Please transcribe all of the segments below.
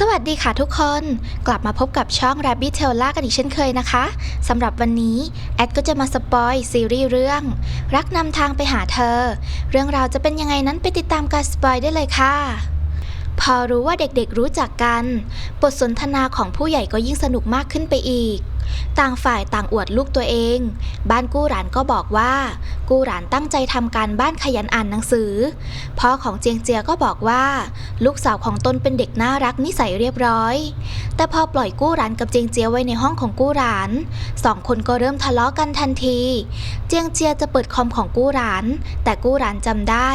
สวัสดีค่ะทุกคน กลับมาพบกับช่อง Rabbit t a i l กันอีกเช่นเคยนะคะสำหรับวันนี้ แอดก็จะมาสปอยซีรีส์เรื่อง รักนำทางไปหาเธอ เรื่องราวจะเป็นยังไงนั้นไปติดตามการสปอยได้เลยค่ะ พอรู้ว่าเด็กๆรู้จักกัน บทสนทนาของผู้ใหญ่ก็ยิ่งสนุกมากขึ้นไปอีก ต่างฝ่ายต่างอวดลูกตัวเอง บ้านกู้หลานก็บอกว่า กู้หลานตั้งใจทำการบ้านขยันอ่านหนังสือ พ่อของเจียงเจียก็บอกว่า ลูกสาวของตนเป็นเด็กน่ารักนิสัยเรียบร้อย แต่พอปล่อยกู้หลานกับเจียงเจียไว้ในห้องของกู้หลานสองคนก็เริ่มทะเลาะกันทันที เจียงเจียจะเปิดคอมของกู้หลาน แต่กู้หลานจำได้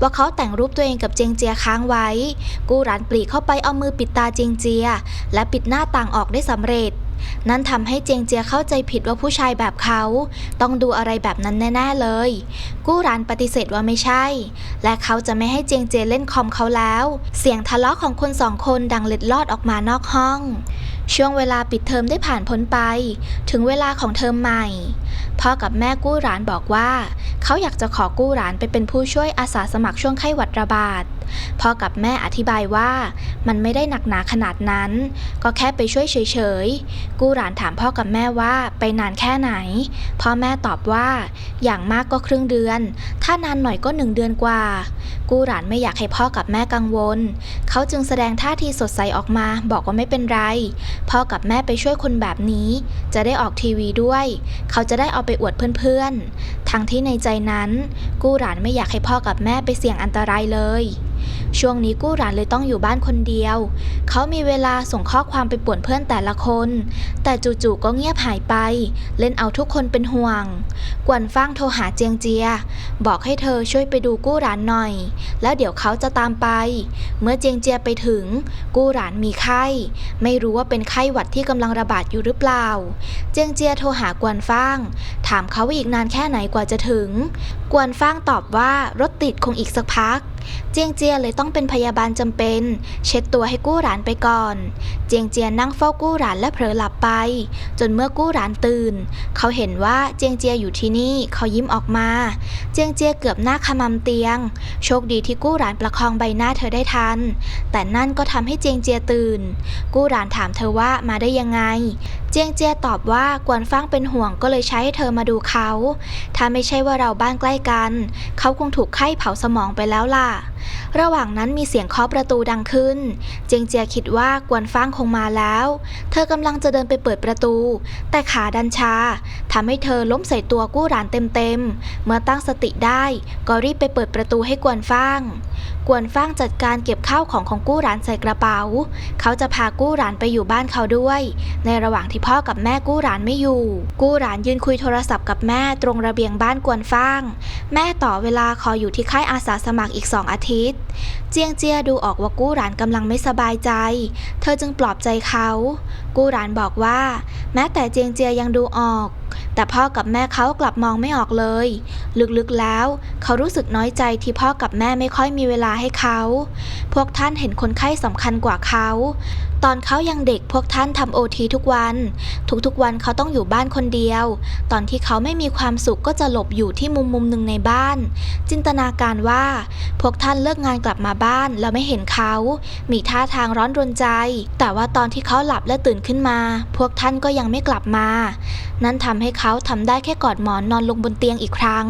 ว่าเขาแต่งรูปตัวเองกับเจียงเจียค้างไว้ กู้หลานปลีเข้าไปเอามือปิดตาเจียงเจีย และปิดหน้าต่างออกได้สำเร็จ นั่นทำให้เจียงเจียเข้าใจผิดว่าผู้ชายแบบเขา ต้องดูอะไรแบบนั้นแน่ๆเลย กู้หลานปฏิเสธว่าไม่ใช่ และเขาจะไม่ให้เจียงเจียเล่นคอมเขาแล้ว เสียงทะเลาะของคนสองคนดังเล็ดลอดออกมานอกห้อง ช่วงเวลาปิดเทอมได้ผ่านพ้นไป ถึงเวลาของเทอมใหม่พ่อกับแม่กู้หลานบอกว่า เขาอยากจะขอกู้หลานไปเป็นผู้ช่วยอาสาสมัครช่วงไข้หวัดระบาด พ่อกับแม่อธิบายว่า มันไม่ได้หนักหนาขนาดนั้น ก็แค่ไปช่วยเฉยๆ กู้หลานถามพ่อกับแม่ว่าไปนานแค่ไหน พ่อแม่ตอบว่า อย่างมากก็ครึ่งเดือน ถ้านานหน่อยก็หนึ่งเดือนกว่า กู้หลานไม่อยากให้พ่อกับแม่กังวล เขาจึงแสดงท่าทีสดใสออกมาบอกว่าไม่เป็นไร พ่อกับแม่ไปช่วยคนแบบนี้ จะได้ออกทีวีด้วย เขาจะได้เอาไปอวดเพื่อนๆ ทั้งที่ในใจนั้น กู้หลานไม่อยากให้พ่อกับแม่ไปเสี่ยงอันตรายเลยช่วงนี้กู้หลานเลยต้องอยู่บ้านคนเดียว เขามีเวลาส่งข้อความไปป่วนเพื่อนแต่ละคน แต่จู่ๆก็เงียบหายไป เล่นเอาทุกคนเป็นห่วง กวนฟ้างโทรหาเจียงเจีย บอกให้เธอช่วยไปดูกู้หลานหน่อย แล้วเดี๋ยวเขาจะตามไป เมื่อเจียงเจียไปถึง กู้หลานมีไข้ ไม่รู้ว่าเป็นไข้หวัดที่กำลังระบาดอยู่หรือเปล่า เจียงเจียโทรหากวนฟ้าง ถามเขาว่าอีกนานแค่ไหนกว่าจะถึง กวนฟ้างตอบว่ารถติดคงอีกสักพัก เจียงเจียเลยต้องเป็นพยาบาลจำเป็น เช็ดตัวให้กู้หลานไปก่อน เจียงเจียนั่งเฝ้ากู้หลานและเผลอหลับไป จนเมื่อกู้หลานตื่น เขาเห็นว่าเจียงเจียอยู่ที่นี่เขายิ้มออกมา เจียงเจียเกือบหน้าขมำเตียง โชคดีที่กู้หลานประคองใบหน้าเธอได้ทัน แต่นั่นก็ทำให้เจียงเจียตื่น กู้หลานถามเธอว่ามาได้ยังไง เจียงเจียตอบว่ากวนฟ้างเป็นห่วงก็เลยใช้ให้เธอมาดูเขา ถ้าไม่ใช่ว่าเราบ้านใกล้กัน เขาคงถูกไข้เผาสมองไปแล้วล่ะ ระหว่างนั้นมีเสียงเคาะประตูดังขึ้น เจียงเจียคิดว่ากวนฟ้างคงมาแล้ว เธอกำลังจะเดินไปเปิดประตู แต่ขาดันชา ทำให้เธอล้มใส่ตัวกู้หลานเต็มๆ เมื่อตั้งสติได้ก็รีบไปเปิดประตูให้กวนฟ้าง กวนฟ้างจัดการเก็บข้าวของของกู้หลานใส่กระเป๋า เขาจะพากู้หลานไปอยู่บ้านเขาด้วย ในระหว่างที่พ่อกับแม่กู้หลานไม่อยู่ กู้หลานยืนคุยโทรศัพท์กับแม่ตรงระเบียงบ้านกวนฟ้าง แม่ต่อเวลาขออยู่ที่ค่ายอาสาสมัครอีกสองอาทิตย์ เจียงเจียดูออกว่ากู้หลานกำลังไม่สบายใจ เธอจึงปลอบใจเขา กู้หลานบอกว่า แม้แต่เจียงเจียยังดูออก แต่พ่อกับแม่เขากลับมองไม่ออกเลย ลึกๆแล้ว เขารู้สึกน้อยใจที่พ่อกับแม่ไม่ค่อยมีเวลาให้เขา พวกท่านเห็นคนไข้สำคัญกว่าเขา ตอนเขายังเด็กพวกท่านทำโอทีทุกวัน ทุกๆวันเขาต้องอยู่บ้านคนเดียว ตอนที่เขาไม่มีความสุขก็จะหลบอยู่ที่มุมมุมๆหนึ่งในบ้าน จินตนาการว่า พวกท่านเลิกงานกลับมาบ้านแล้วไม่เห็นเขา มีท่าทางร้อนรนใจ แต่ว่าตอนที่เขาหลับและตื่นขึ้นมา พวกท่านก็ยังไม่กลับมา นั่นทำให้เขาทำได้แค่กอดหมอนนอนลงบนเตียงอีกครั้ง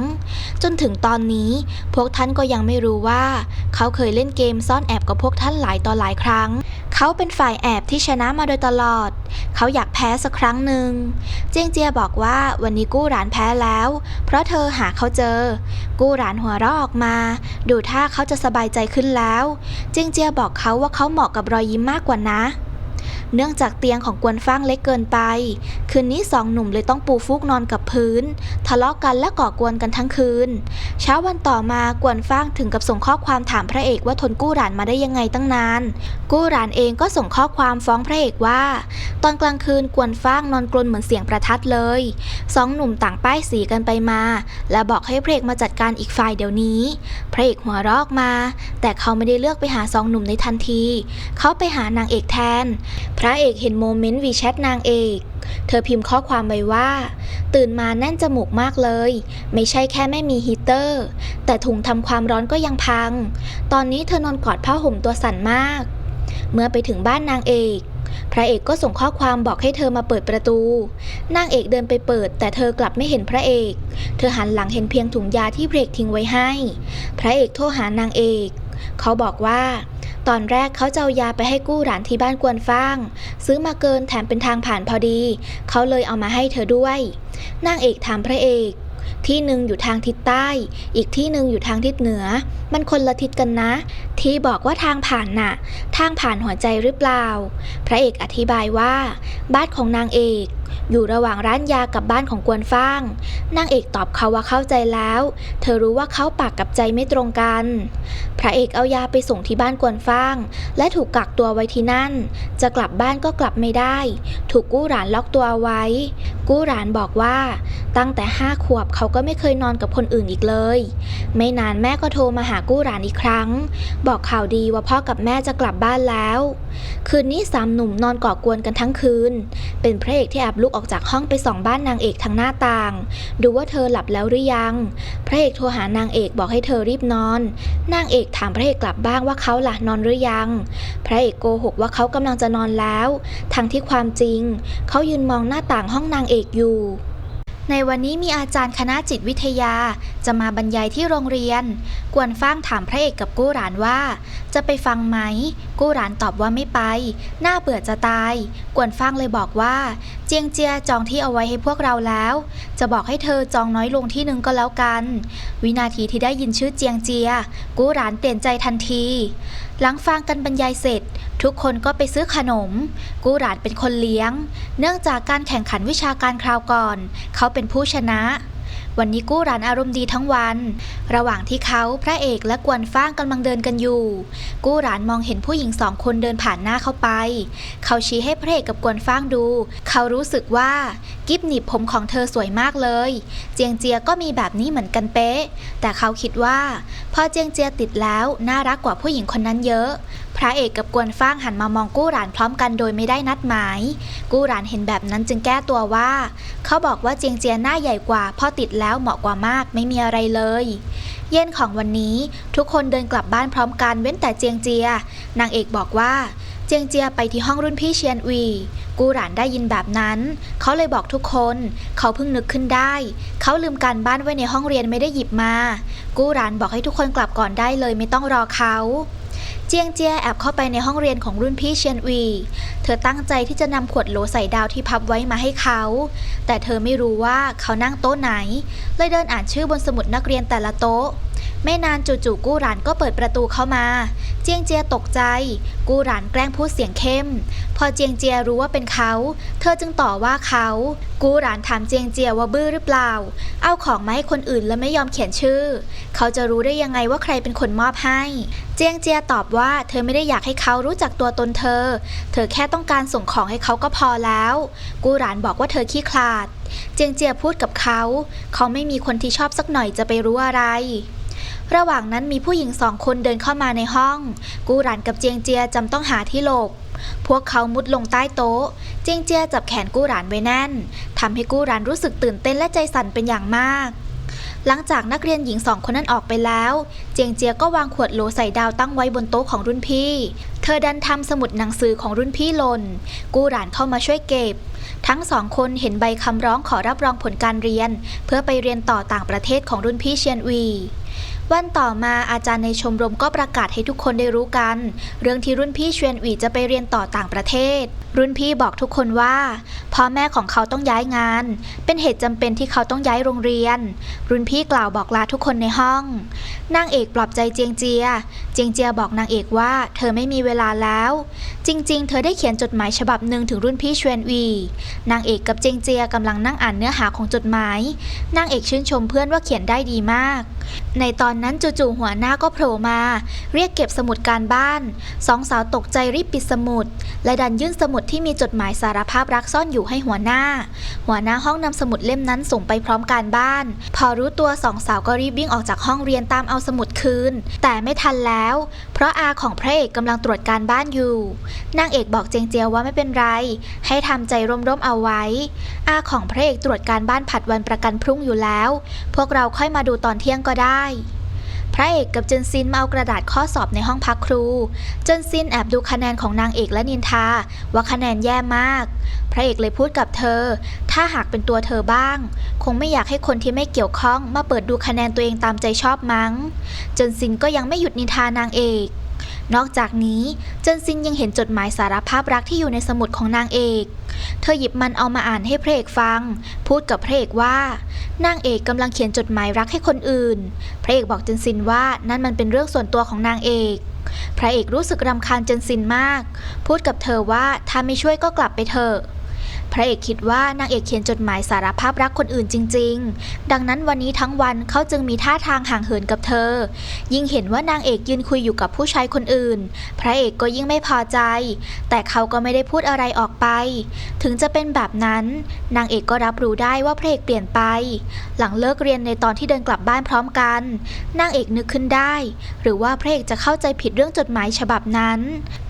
จนถึงตอนนี้ พวกท่านก็ยังไม่รู้ว่า เขาเคยเล่นเกมซ่อนแอบกับพวกท่านหลายต่อหลายครั้ง เขาเป็นฝ่ายแอบที่ชนะมาโดยตลอด เขาอยากแพ้สักครั้งหนึ่ง เจียงเจียบอกว่าวันนี้กู้หลานแพ้แล้ว เพราะเธอหาเขาเจอ กู้หลานหัวเราะออกมา ดูท่าเขาจะสบายใจขึ้นแล้ว เจียงเจียบอกเขาว่าเขาเหมาะกับรอยยิ้มมากกว่านะเนื่องจากเตียงของกวนฟ้างเล็กเกินไป คืนนี้สองหนุ่มเลยต้องปูฟูกนอนกับพื้น ทะเลาะกันและก่อกวนกันทั้งคืน เช้าวันต่อมากวนฟ้างถึงกับส่งข้อความถามพระเอกว่าทนกู้หลานมาได้ยังไงตั้งนาน กู้หลานเองก็ส่งข้อความฟ้องพระเอกว่า ตอนกลางคืนกวนฟ้างนอนกลนเหมือนเสียงประทัดเลยสองหนุ่มต่างป้ายสีกันไปมา และบอกให้พระเอกมาจัดการอีกฝ่ายเดี๋ยวนี้ พระเอกหัวเราะออกมา แต่เขาไม่ได้เลือกไปหาสองหนุ่มในทันที เขาไปหานางเอกแทนพระเอกเห็นโมเมนต์วีแชทนางเอก เธอพิมพ์ข้อความไว้ว่า ตื่นมาแน่นจมูกมากเลย ไม่ใช่แค่ไม่มีฮีเตอร์ แต่ถุงทำความร้อนก็ยังพัง ตอนนี้เธอนอนกอดผ้าห่มตัวสั่นมาก เมื่อไปถึงบ้านนางเอก พระเอกก็ส่งข้อความบอกให้เธอมาเปิดประตู นางเอกเดินไปเปิด แต่เธอกลับไม่เห็นพระเอก เธอหันหลังเห็นเพียงถุงยาที่เบรกทิ้งไว้ให้ พระเอกโทรหานางเอก เขาบอกว่า ตอนแรกเขาจะเอายาไปให้กู้หลานที่บ้านกวนฟาง ซื้อมาเกินแถมเป็นทางผ่านพอดี เขาเลยเอามาให้เธอด้วย นางเอกถามพระเอก ที่หนึ่งอยู่ทางทิศใต้ อีกที่หนึ่งอยู่ทางทิศเหนือ มันคนละทิศกันนะ ที่บอกว่าทางผ่านน่ะ ทางผ่านหัวใจหรือเปล่า พระเอกอธิบายว่า บ้านของนางเอก อยู่ระหว่างร้านยากับบ้านของกวนฟ้างนางเอกตอบเขาว่าเข้าใจแล้ว เธอรู้ว่าเขาปากกับใจไม่ตรงกัน พระเอกเอายาไปส่งที่บ้านกวนฟ้าง และถูกกักตัวไว้ที่นั่น จะกลับบ้านก็กลับไม่ได้ ถูกกู้หลานล็อกตัวเอาไว้ กู้หลานบอกว่า ตั้งแต่ห้าขวบเขาก็ไม่เคยนอนกับคนอื่นอีกเลย ไม่นานแม่ก็โทรมาหากู้หลานอีกครั้ง บอกข่าวดีว่าพ่อกับแม่จะกลับบ้านแล้ว คืนนี้สามหนุ่มนอนก่อกวนกันทั้งคืน เป็นพระเอกที่แอบลุกออกจากห้องไปส่องบ้านนางเอกทางหน้าต่าง ดูว่าเธอหลับแล้วหรือยัง พระเอกโทรหานางเอกบอกให้เธอรีบนอน นางเอกถามพระเอกกลับบ้างว่าเขาล่ะนอนหรือยัง พระเอกโกหกว่าเขากำลังจะนอนแล้ว ทั้งที่ความจริง เขายืนมองหน้าต่างห้องนางเอกอยู่ ในวันนี้มีอาจารย์คณะจิตวิทยา จะมาบรรยายที่โรงเรียน กวนฟ้างถามพระเอกกับกู้หลานว่า จะไปฟังไหม กู้หลานตอบว่าไม่ไป น่าเบื่อจะตาย กวนฟ้างเลยบอกว่า เจียงเจียจองที่เอาไว้ให้พวกเราแล้ว จะบอกให้เธอจองน้อยลงที่หนึ่งก็แล้วกัน วินาทีที่ได้ยินชื่อเจียงเจีย กู้หลานเปลี่ยนใจทันที หลังฟังกันบรรยายเสร็จ ทุกคนก็ไปซื้อขนม กู้หลานเป็นคนเลี้ยง เนื่องจากการแข่งขันวิชาการคราวก่อน เขาเป็นผู้ชนะ วันนี้กู้หลานอารมณ์ดีทั้งวัน ระหว่างที่เขาพระเอกและกวนฟ้างกำลังเดินกันอยู่ กู้หลานมองเห็นผู้หญิงสองคนเดินผ่านหน้าเขาไป เขาชี้ให้พระเอกกับกวนฟ้างดู เขารู้สึกว่ากิฟหนีบผมของเธอสวยมากเลย เจียงเจียก็มีแบบนี้เหมือนกันเป๊ะ แต่เขาคิดว่าพอเจียงเจียติดแล้วน่ารักกว่าผู้หญิงคนนั้นเยอะ พระเอกกับกวนฟ้างหันมามองกู้หลานพร้อมกันโดยไม่ได้นัดหมาย กู้หลานเห็นแบบนั้นจึงแก้ตัวว่า เขาบอกว่าเจียงเจียหน้าใหญ่กว่าพ่อติดแล้วเหมาะกว่ามากไม่มีอะไรเลย เย็นของวันนี้ทุกคนเดินกลับบ้านพร้อมกันเว้นแต่เจียงเจีย นางเอกบอกว่าเจียงเจียไปที่ห้องรุ่นพี่เชียนวีกูหลานได้ยินแบบนั้น เขาเลยบอกทุกคน เขาเพิ่งนึกขึ้นได้ เขาลืมการบ้านไว้ในห้องเรียนไม่ได้หยิบมา กูหลานบอกให้ทุกคนกลับก่อนได้เลยไม่ต้องรอเขา เจียงเจียแอบเข้าไปในห้องเรียนของรุ่นพี่เชียนวี เธอตั้งใจที่จะนำขวดโหลใส่ดาวที่พับไว้มาให้เขา แต่เธอไม่รู้ว่าเขานั่งโต๊ะไหน เลยเดินอ่านชื่อบนสมุดนักเรียนแต่ละโต๊ะ ไม่นานจู่ๆกู้หลานก็เปิดประตูเข้ามา เจียงเจียตกใจ กู้หลานแกล้งพูดเสียงเข้ม พอเจียงเจียรู้ว่าเป็นเขา เธอจึงต่อว่าเขา กู้หลานถามเจียงเจียว่าบื้อหรือเปล่า เอาของมาให้คนอื่นแล้วไม่ยอมเขียนชื่อ เขาจะรู้ได้ยังไงว่าใครเป็นคนมอบให้ เจียงเจียตอบว่าเธอไม่ได้อยากให้เขารู้จักตัวตนเธอ เธอแค่ต้องการส่งของให้เขาก็พอแล้ว กู้หลานบอกว่าเธอขี้คลาด เจียงเจียพูดกับเขา เขาไม่มีคนที่ชอบสักหน่อยจะไปรู้อะไร ระหว่างนั้นมีผู้หญิงสองคนเดินเข้ามาในห้อง กูหลานกับเจียงเจียจำต้องหาที่หลบ พวกเขามุดลงใต้โต๊ะ เจียงเจียจับแขนกู้หลานไว้แน่นทำให้กู้หลานรู้สึกตื่นเต้นและใจสั่นเป็นอย่างมาก หลังจากนักเรียนหญิงสองคนนั้นออกไปแล้ว เจียงเจียก็วางขวดโหลใส่ดาวตั้งไว้บนโต๊ะของรุ่นพี่ เธอดันทำสมุดหนังสือของรุ่นพี่หล่น กู้หลานเข้ามาช่วยเก็บ ทั้งสองคนเห็นใบคำร้องขอรับรองผลการเรียน เพื่อไปเรียนต่อต่างประเทศของรุ่นพี่เชียนวี วันต่อมาอาจารย์ในชมรมก็ประกาศให้ทุกคนได้รู้กัน เรื่องที่รุ่นพี่เชียนวีจะไปเรียนต่อต่างประเทศ รุ่นพี่บอกทุกคนว่าพ่อแม่ของเขาต้องย้ายงาน เป็นเหตุจำเป็นที่เขาต้องย้ายโรงเรียน รุ่นพี่กล่าวบอกลาทุกคนในห้อง นางเอกปลอบใจเจียงเจีย เจียงเจียบอกนางเอกว่า เธอไม่มีเวลาแล้ว จริง ๆ เธอได้เขียนจดหมายฉบับหนึ่งถึงรุ่นพี่เชวนวีนางเอกกับเจียงเจียกำลังนั่งอ่านเนื้อหาของจดหมาย นางเอกชื่นชมเพื่อนว่าเขียนได้ดีมาก ในตอนนั้นจู่ๆหัวหน้าก็โผล่มา เรียกเก็บสมุดการบ้าน สองสาวตกใจรีบปิดสมุด และดันยื่นสมุดที่มีจดหมายสารภาพรักซ่อนอยู่ให้หัวหน้า หัวหน้าห้องนำสมุดเล่มนั้นส่งไปพร้อมการบ้าน พอรู้ตัวสองสาวก็รีบวิ่งออกจากห้องเรียนตามเอาสมุดคืน แต่ไม่ทันแล้ว เพราะอาของพระเอกกำลังตรวจการบ้านอยู่นางเอกบอกเจงเจียวว่าไม่เป็นไร ให้ทำใจร่มๆเอาไว้ อาของพระเอกตรวจการบ้านผัดวันประกันพรุ่งอยู่แล้ว พวกเราค่อยมาดูตอนเที่ยงก็ได้พระเอกกับเจนซินมาเอากระดาษข้อสอบในห้องพักครู เจนซินแอบดูคะแนนของนางเอกและนินทา ว่าคะแนนแย่มาก พระเอกเลยพูดกับเธอ ถ้าหากเป็นตัวเธอบ้าง คงไม่อยากให้คนที่ไม่เกี่ยวข้องมาเปิดดูคะแนนตัวเองตามใจชอบมั้ง เจนซินก็ยังไม่หยุดนินทานางเอก นอกจากนี้เจนซินยังเห็นจดหมายสารภาพรักที่อยู่ในสมุดของนางเอก เธอหยิบมันเอามาอ่านให้พระเอกฟัง พูดกับพระเอกว่า นางเอกกำลังเขียนจดหมายรักให้คนอื่น พระเอกบอกเจนซินว่านั่นมันเป็นเรื่องส่วนตัวของนางเอก พระเอกรู้สึกรำคาญเจนซินมาก พูดกับเธอว่าถ้าไม่ช่วยก็กลับไปเถอะ พระเอกคิดว่านางเอกเขียนจดหมายสารภาพรักคนอื่นจริง ๆ ดังนั้นวันนี้ทั้งวันเขาจึงมีท่าทางห่างเหินกับเธอ ยิ่งเห็นว่านางเอกยืนคุยอยู่กับผู้ชายคนอื่น พระเอกก็ยิ่งไม่พอใจ แต่เขาก็ไม่ได้พูดอะไรออกไป ถึงจะเป็นแบบนั้น นางเอกก็รับรู้ได้ว่าพระเอกเปลี่ยนไป หลังเลิกเรียนในตอนที่เดินกลับบ้านพร้อมกัน นางเอกนึกขึ้นได้ หรือว่าพระเอกจะเข้าใจผิดเรื่องจดหมายฉบับนั้น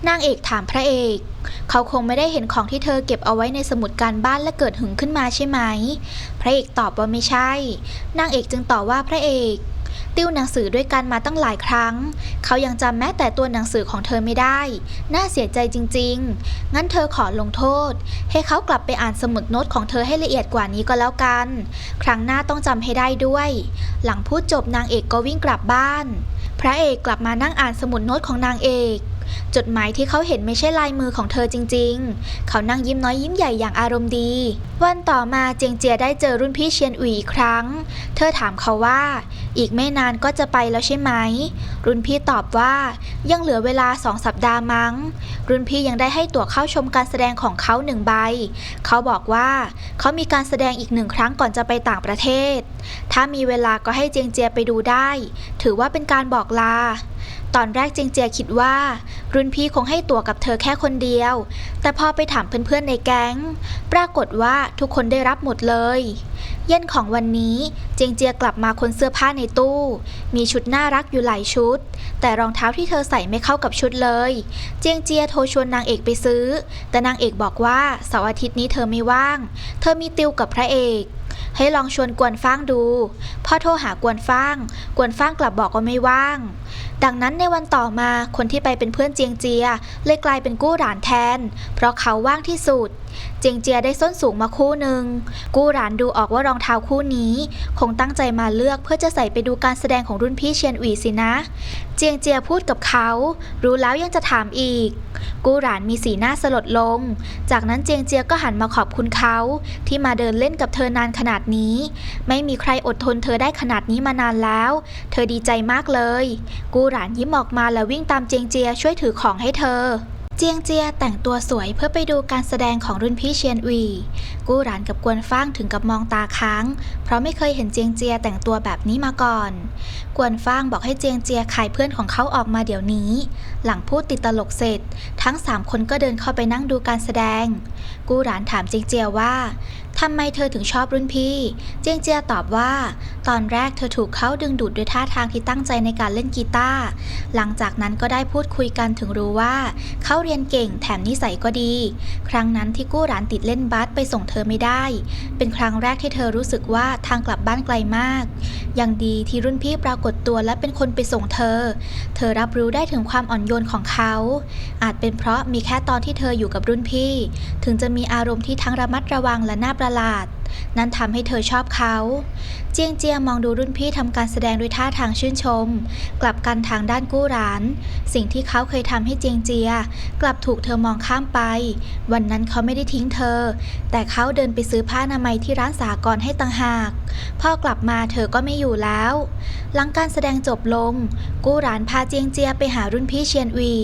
นางเอกถามพระเอก เขาคงไม่ได้เห็นของที่เธอเก็บเอาไว้ในสมุดการบ้านและเกิดหึงขึ้นมาใช่ไหม พระเอกตอบว่าไม่ใช่ นางเอกจึงตอบว่าพระเอกติวหนังสือด้วยกันมาตั้งหลายครั้ง เขายังจำแม้แต่ตัวหนังสือของเธอไม่ได้ น่าเสียใจจริง ๆ งั้นเธอขอลงโทษ ให้เขากลับไปอ่านสมุดโน้ตของเธอให้ละเอียดกว่านี้ก็แล้วกัน ครั้งหน้าต้องจำให้ได้ด้วย หลังพูดจบนางเอกก็วิ่งกลับบ้าน พระเอกกลับมานั่งอ่านสมุดโน้ตของนางเอก จดหมายที่เขาเห็นไม่ใช่ลายมือของเธอจริง ๆ เขานั่งยิ้มน้อยยิ้มใหญ่อย่างอารมณ์ดี วันต่อมาเจียงเจียได้เจอรุ่นพี่เชียนอุ๋ยอีกครั้ง เธอถามเขาว่า อีกไม่นานก็จะไปแล้วใช่ไหม รุ่นพี่ตอบว่ายังเหลือเวลาสองสัปดาห์มั้ง รุ่นพี่ยังได้ให้ตั๋วเข้าชมการแสดงของเขาหนึ่งใบ เขาบอกว่าเขามีการแสดงอีกหนึ่งครั้งก่อนจะไปต่างประเทศ ถ้ามีเวลาก็ให้เจียงเจียไปดูได้ ถือว่าเป็นการบอกลา ตอนแรกเจียงเจียคิดว่า รุ่นพี่คงให้ตั๋วกับเธอแค่คนเดียว แต่พอไปถามเพื่อนๆในแก๊ง ปรากฏว่าทุกคนได้รับหมดเลย เย็นของวันนี้เจียงเจียกลับมาคนเสื้อผ้าในตู้ มีชุดน่ารักอยู่หลายชุด แต่รองเท้าที่เธอใส่ไม่เข้ากับชุดเลย เจียงเจียโทรชวนนางเอกไปซื้อ แต่นางเอกบอกว่าเสาร์อาทิตย์นี้เธอไม่ว่าง เธอมีติวกับพระเอก ให้ลองชวนกวนฟ้างดู พอโทรหากวนฟ้าง กวนฟ้างกลับบอกว่าไม่ว่าง ดังนั้นในวันต่อมาคนที่ไปเป็นเพื่อนเจียงเจียเลยกลายเป็นกู้หลานแทน เพราะเขาว่างที่สุด เจียงเจียได้ส้นสูงมาคู่หนึ่ง กู้หลานดูออกว่ารองเท้าคู่นี้ คงตั้งใจมาเลือกเพื่อจะใส่ไปดูการแสดงของรุ่นพี่เชียนอุ๋ยสินะ เจียงเจียพูดกับเขา รู้แล้วยังจะถามอีก กู้หลานมีสีหน้าสลดลง จากนั้นเจียงเจียก็หันมาขอบคุณเขาที่มาเดินเล่นกับเธอนานขนาดนี้ ไม่มีใครอดทนเธอได้ขนาดนี้มานานแล้ว เธอดีใจมากเลย กู้หลานยิ้มออกมาแล้ววิ่งตามเจียงเจียช่วยถือของให้เธอ เจียงเจียแต่งตัวสวยเพื่อไปดูการแสดงของรุ่นพี่เชียนวีกู้หลานกับกวนฟ้างถึงกับมองตาค้าง เพราะไม่เคยเห็นเจียงเจียแต่งตัวแบบนี้มาก่อน กวนฟ้างบอกให้เจียงเจียขายเพื่อนของเขาออกมาเดี๋ยวนี้ หลังพูดติดตลกเสร็จ ทั้งสามคนก็เดินเข้าไปนั่งดูการแสดง กู้หลานถามเจียงเจียว่าทำไมเธอถึงชอบรุ่นพี่ เจียงเจียตอบว่า ตอนแรกเธอถูกเขาดึงดูดด้วยท่าทางที่ตั้งใจในการเล่นกีตาร์ หลังจากนั้นก็ได้พูดคุยกันถึงรู้ว่า เขาเรียนเก่งแถมนิสัยก็ดี ครั้งนั้นที่กู้หลานติดเล่นบาสไปส่งเธอไม่ได้ เป็นครั้งแรกที่เธอรู้สึกว่าทางกลับบ้านไกลมาก ยังดีที่รุ่นพี่ปรากฏตัวและเป็นคนไปส่งเธอ เธอรับรู้ได้ถึงความอ่อนโยนของเขา อาจเป็นเพราะมีแค่ตอนที่เธออยู่กับรุ่นพี่ ถึงจะมีอารมณ์ที่ทั้งระมัดระวังและน่าประหลาด นั่นทำให้เธอชอบเขา เจียงเจียมองดูรุ่นพี่ทำการแสดงด้วยท่าทางชื่นชม กลับกันทางด้านกู้หลาน สิ่งที่เขาเคยทำให้เจียงเจีย กลับถูกเธอมองข้ามไป วันนั้นเขาไม่ได้ทิ้งเธอ แต่เขาเดินไปซื้อผ้าอนามัยที่ร้านสากรให้ต่างหาก พอกลับมาเธอก็ไม่อยู่แล้ว หลังการแสดงจบลง กู้หลานพาเจียงเจียไปหารุ่นพี่เชียนวี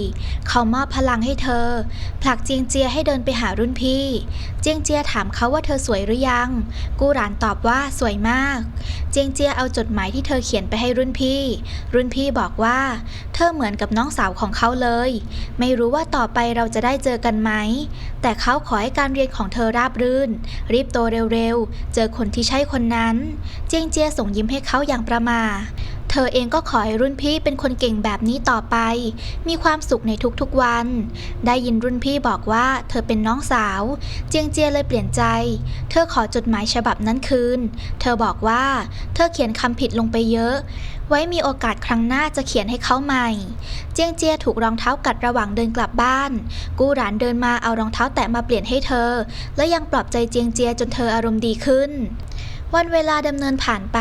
เขามอบพลังให้เธอ ผลักเจียงเจียให้เดินไปหารุ่นพี่ เจียงเจียถามเขาว่าเธอสวยหรือยังกู้หลานตอบว่าสวยมาก เจียงเจียเอาจดหมายที่เธอเขียนไปให้รุ่นพี่ รุ่นพี่บอกว่า เธอเหมือนกับน้องสาวของเขาเลย ไม่รู้ว่าต่อไปเราจะได้เจอกันไหม แต่เขาขอให้การเรียนของเธอราบรื่น รีบโตเร็วๆ เจอคนที่ใช่คนนั้น เจียงเจียส่งยิ้มให้เขาอย่างประมา เธอเองก็ขอให้รุ่นพี่เป็นคนเก่งแบบนี้ต่อไป มีความสุขในทุกๆวัน ได้ยินรุ่นพี่บอกว่าเธอเป็นน้องสาว เจียงเจียเลยเปลี่ยนใจ เธอขอจดหมายฉบับนั้นคืน เธอบอกว่า เธอเขียนคำผิดลงไปเยอะ ไว้มีโอกาสครั้งหน้าจะเขียนให้เขาใหม่ เจียงเจียถูกรองเท้ากัดระหว่างเดินกลับบ้าน กู้หลานเดินมาเอารองเท้าแตะมาเปลี่ยนให้เธอ และยังปลอบใจเจียงเจียจนเธออารมณ์ดีขึ้น วันเวลาดำเนินผ่านไป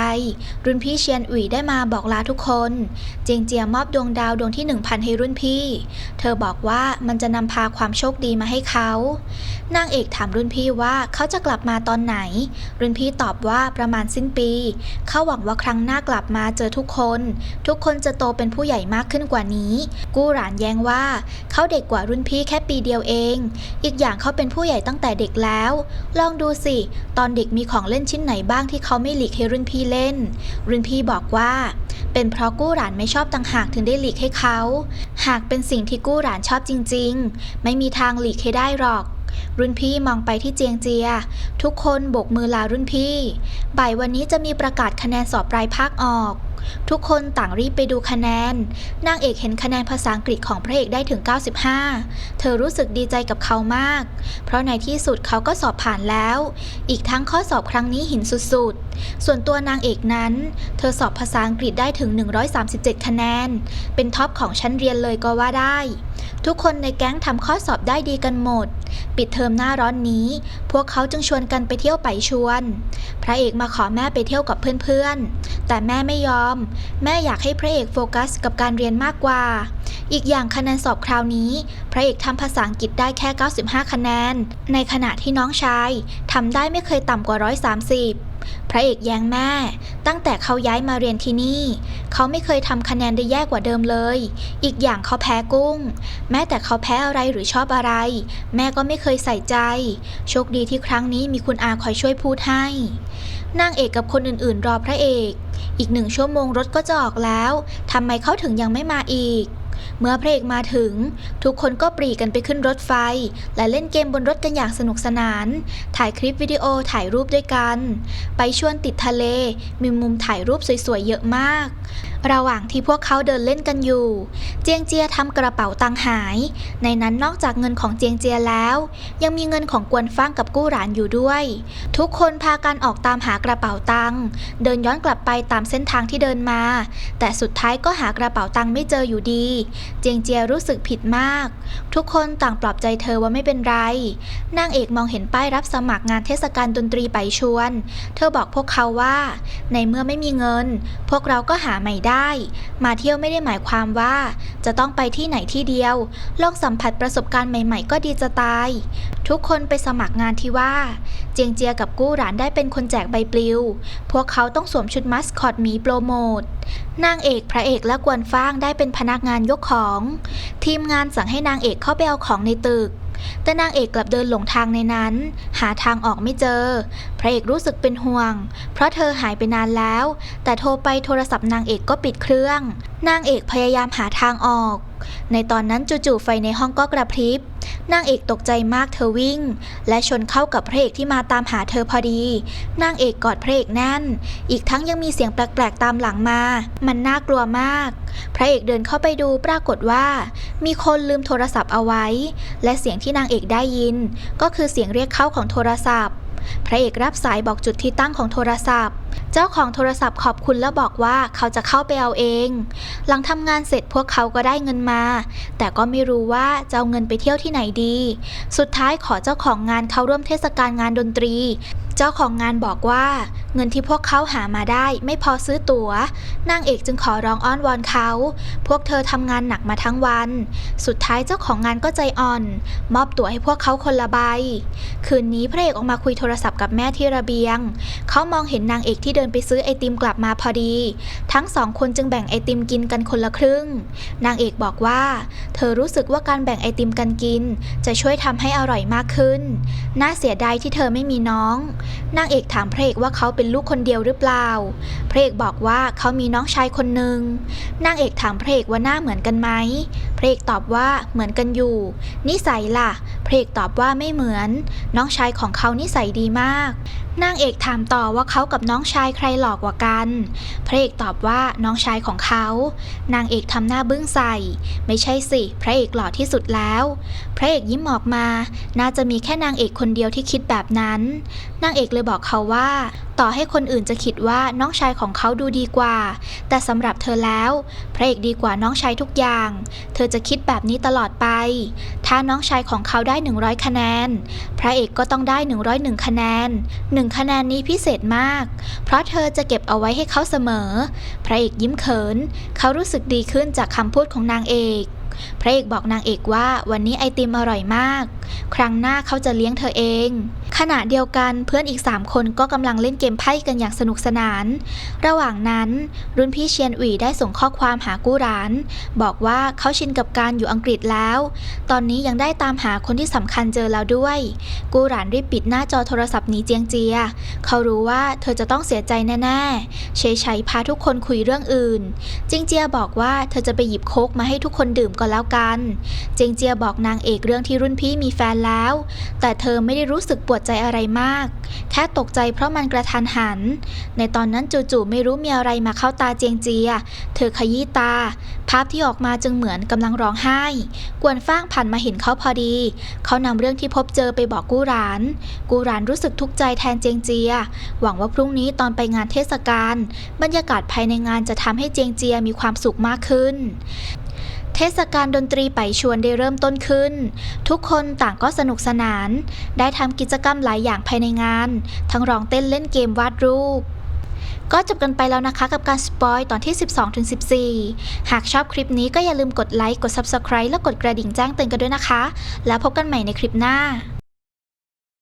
รุ่นพี่เชียนอุ๋ยได้มาบอกลาทุกคน เจียงเจียมอบดวงดาวดวงที่หนึ่งพันให้รุ่นพี่ เธอบอกว่ามันจะนำพาความโชคดีมาให้เขา นางเอกถามรุ่นพี่ว่าเขาจะกลับมาตอนไหน รุ่นพี่ตอบว่าประมาณสิ้นปี เขาหวังว่าครั้งหน้ากลับมาเจอทุกคน ทุกคนจะโตเป็นผู้ใหญ่มากขึ้นกว่านี้ กู้หลานแย้งว่า เขาเด็กกว่ารุ่นพี่แค่ปีเดียวเอง อีกอย่างเขาเป็นผู้ใหญ่ตั้งแต่เด็กแล้ว ลองดูสิ ตอนเด็กมีของเล่นชิ้นไหนบ้างที่เขาไม่หลีกให้รุ่นพี่เล่น รุ่นพี่บอกว่า เป็นเพราะกู้หลานไม่ชอบต่างหากถึงได้หลีกให้เขา หากเป็นสิ่งที่กู้หลานชอบจริง ๆ ไม่มีทางหลีกให้ได้หรอก รุ่นพี่มองไปที่เจียงเจีย ทุกคนโบกมือลารุ่นพี่ บ่ายวันนี้จะมีประกาศคะแนนสอบปลายภาคออก ทุกคนต่างรีบไปดูคะแนน นางเอกเห็นคะแนนภาษาอังกฤษของพระเอกได้ถึง 95 เธอรู้สึกดีใจกับเขามาก เพราะในที่สุดเขาก็สอบผ่านแล้ว อีกทั้งข้อสอบครั้งนี้หินสุดๆ ส่วนตัวนางเอกนั้น เธอสอบภาษาอังกฤษได้ถึง 137 คะแนน เป็นท็อปของชั้นเรียนเลยก็ว่าได้ ทุกคนในแก๊งทำข้อสอบได้ดีกันหมด ปิดเทอมหน้าร้อนนี้ พวกเขาจึงชวนกันไปเที่ยวไปชวน พระเอกมาขอแม่ไปเที่ยวกับเพื่อนๆ แต่แม่ไม่ยอม แม่อยากให้พระเอกโฟกัสกับการเรียนมากกว่า อีกอย่างคะแนนสอบคราวนี้ พระเอกทำภาษาอังกฤษได้แค่ 95 คะแนน ในขณะที่น้องชายทำได้ไม่เคยต่ำกว่า 130 พระเอกแย้งแม่ ตั้งแต่เขาย้ายมาเรียนที่นี่ เขาไม่เคยทำคะแนนได้แย่กว่าเดิมเลย อีกอย่างเขาแพ้กุ้ง แม้แต่เขาแพ้อะไรหรือชอบอะไร แม่ก็ไม่เคยใส่ใจ โชคดีที่ครั้งนี้มีคุณอาคอยช่วยพูดให้นางเอกกับคนอื่นๆ รอพระเอก อีกหนึ่งชั่วโมงรถก็จะออกแล้วทำไมเขาถึงยังไม่มาอีก เมื่อพระเอกมาถึง ทุกคนก็ปรีกันไปขึ้นรถไฟ และเล่นเกมบนรถกันอย่างสนุกสนาน ถ่ายคลิปวิดีโอถ่ายรูปด้วยกัน ไปชวนติดทะเล มีมุมถ่ายรูปสวยๆเยอะมาก ระหว่างที่พวกเขาเดินเล่นกันอยู่ เจียงเจียทำกระเป๋าตังหาย ในนั้นนอกจากเงินของเจียงเจียแล้ว ยังมีเงินของกวนฟ้างกับกู้หลานอยู่ด้วย ทุกคนพากันออกตามหากระเป๋าตังเดินย้อนกลับไปตามเส้นทางที่เดินมา แต่สุดท้ายก็หากระเป๋าตังไม่เจออยู่ดี เจียงเจียรู้สึกผิดมาก ทุกคนต่างปลอบใจเธอว่าไม่เป็นไรนางเอกมองเห็นป้ายรับสมัครงานเทศกาลดนตรีไปชวน เธอบอกพวกเขาว่า ในเมื่อไม่มีเงิน พวกเราก็หาใหม่ได้มาเที่ยวไม่ได้หมายความว่า จะต้องไปที่ไหนที่เดียวลองสัมผัสประสบการณ์ใหม่ๆ ก็ดีจะตาย ทุกคนไปสมัครงานที่ว่า เจียงเจียกับกู้หลานได้เป็นคนแจกใบปลิว พวกเขาต้องสวมชุดมัสคอตหมีโปรโมทนางเอกพระเอกและกวนฟ้างได้เป็นพนักงานยกของ ทีมงานสั่งให้นางเอกเข้าไปเอาของในตึก แต่นางเอกกลับเดินหลงทางในนั้น หาทางออกไม่เจอ พระเอกรู้สึกเป็นห่วง เพราะเธอหายไปนานแล้ว แต่โทรไปโทรศัพท์นางเอกก็ปิดเครื่อง นางเอกพยายามหาทางออก ในตอนนั้นจู่ๆไฟในห้องก็กระพริบ นางเอกตกใจมากเธอวิ่ง และชนเข้ากับพระเอกที่มาตามหาเธอพอดี นางเอกกอดพระเอกแน่น อีกทั้งยังมีเสียงแปลกๆตามหลังมา มันน่ากลัวมาก พระเอกเดินเข้าไปดูปรากฏว่า มีคนลืมโทรศัพท์เอาไว้ และเสียงที่นางเอกได้ยิน ก็คือเสียงเรียกเข้าของโทรศัพท์ พระเอกรับสายบอกจุดที่ตั้งของโทรศัพท์ เจ้าของโทรศัพท์ขอบคุณและบอกว่าเขาจะเข้าไปเอาเอง หลังทำงานเสร็จพวกเขาก็ได้เงินมา แต่ก็ไม่รู้ว่าจะเอาเงินไปเที่ยวที่ไหนดี สุดท้ายขอเจ้าของงานเข้าร่วมเทศกาลงานดนตรี เจ้าของงานบอกว่า เงินที่พวกเขาหามาได้ไม่พอซื้อตัว๋วนางเอกจึงขอร้องอ้อนวอนเขา พวกเธอทำงานหนักมาทั้งวัน สุดท้ายเจ้าของงานก็ใจอ่อน มอบตั๋วให้พวกเขาคนละใบ คืนนี้พระเอกออกมาคุยโทรศัพท์กับแม่ที่ระเบียง เขามองเห็นนางเอกที่เดินไปซื้อไอติมกลับมาพอดี ทั้งสองคนจึงแบ่งไอติมกินกันคนละครึ่ง นางเอกบอกว่า เธอรู้สึกว่าการแบ่งไอติมกันกิน จะช่วยทำให้อร่อยมากขึ้น น่าเสียดายที่เธอไม่มีน้องนางเอกถามพระเอกว่าเขาเป็นลูกคนเดียวหรือเปล่า พระเอกบอกว่าเขามีน้องชายคนหนึ่งนางเอกถามพระเอกว่าหน้าเหมือนกันไหม พระเอกตอบว่าเหมือนกันอยู่ นิสัยล่ะพระเอกตอบว่าไม่เหมือน น้องชายของเขานิสัยดีมาก นางเอกถามต่อว่าเขากับน้องชายใครหลอกกว่ากัน พระเอกตอบว่าน้องชายของเขา นางเอกทำหน้าบึ้งใส่ ไม่ใช่สิ พระเอกหล่อที่สุดแล้ว พระเอกยิ้มออกมา น่าจะมีแค่นางเอกคนเดียวที่คิดแบบนั้น นางเอกเลยบอกเขาว่าตต่อให้คนอื่นจะคิดว่าน้องชายของเขาดูดีกว่า แต่สำหรับเธอแล้ว พระเอกดีกว่าน้องชายทุกอย่าง เธอจะคิดแบบนี้ตลอดไป ถ้าน้องชายของเขาได้ 100 คะแนน พระเอกก็ต้องได้ 101 คะแนน 1 คะแนนนี้พิเศษมาก เพราะเธอจะเก็บเอาไว้ให้เขาเสมอ พระเอกยิ้มเขิน เขารู้สึกดีขึ้นจากคำพูดของนางเอกพระเอกบอกนางเอกว่าวันนี้ไอติมอร่อยมาก ครั้งหน้าเขาจะเลี้ยงเธอเอง ขณะเดียวกันเพื่อนอีก 3 คนก็กำลังเล่นเกมไพ่กันอย่างสนุกสนาน ระหว่างนั้นรุ่นพี่เชียนหวีได้ส่งข้อความหากู้หลาน บอกว่าเขาชินกับการอยู่อังกฤษแล้ว ตอนนี้ยังได้ตามหาคนที่สำคัญเจอแล้วด้วย กู้หลานรีบปิดหน้าจอโทรศัพท์หนีเจียงเจีย เขารู้ว่าเธอจะต้องเสียใจแน่ๆเฉยชัยพาทุกคนคุยเรื่องอื่นจิงเจียบอกว่าเธอจะไปหยิบโค้กมาให้ทุกคนดื่มก่อนแล้วกัน เจียงเจียบอกนางเอกเรื่องที่รุ่นพี่มีแฟนแล้ว แต่เธอไม่ได้รู้สึกปวดใจอะไรมาก แค่ตกใจเพราะมันกระทันหัน ในตอนนั้นจู่ๆไม่รู้มีอะไรมาเข้าตาเจียงเจีย เธอขยี้ตา ภาพที่ออกมาจึงเหมือนกำลังร้องไห้ กวนฟ้างผ่านมาเห็นเขาพอดี เขานำเรื่องที่พบเจอไปบอกกู้หลาน กู้หลานรู้สึกทุกข์ใจแทนเจียงเจีย หวังว่าพรุ่งนี้ตอนไปงานเทศกาลบรรยากาศภายในงานจะทำให้เจียงเจียมีความสุขมากขึ้น ทศกาลดนตรีไปชวนได้เริ่มต้นขึ้น ทุกคนต่างก็สนุกสนาน ได้ทำกิจกรรมหลายอย่างภายในงาน ทั้งร้องเต้นเล่นเกมวาดรูป ก็จบกันไปแล้วนะคะกับการสปอยตอนที่ 12-14 หากชอบคลิปนี้ก็อย่าลืมกดไลค์ กด Subscribe และกดกระดิ่งแจ้งเตือนกันด้วยนะคะ แล้วพบกันใหม่ในคลิปหน้า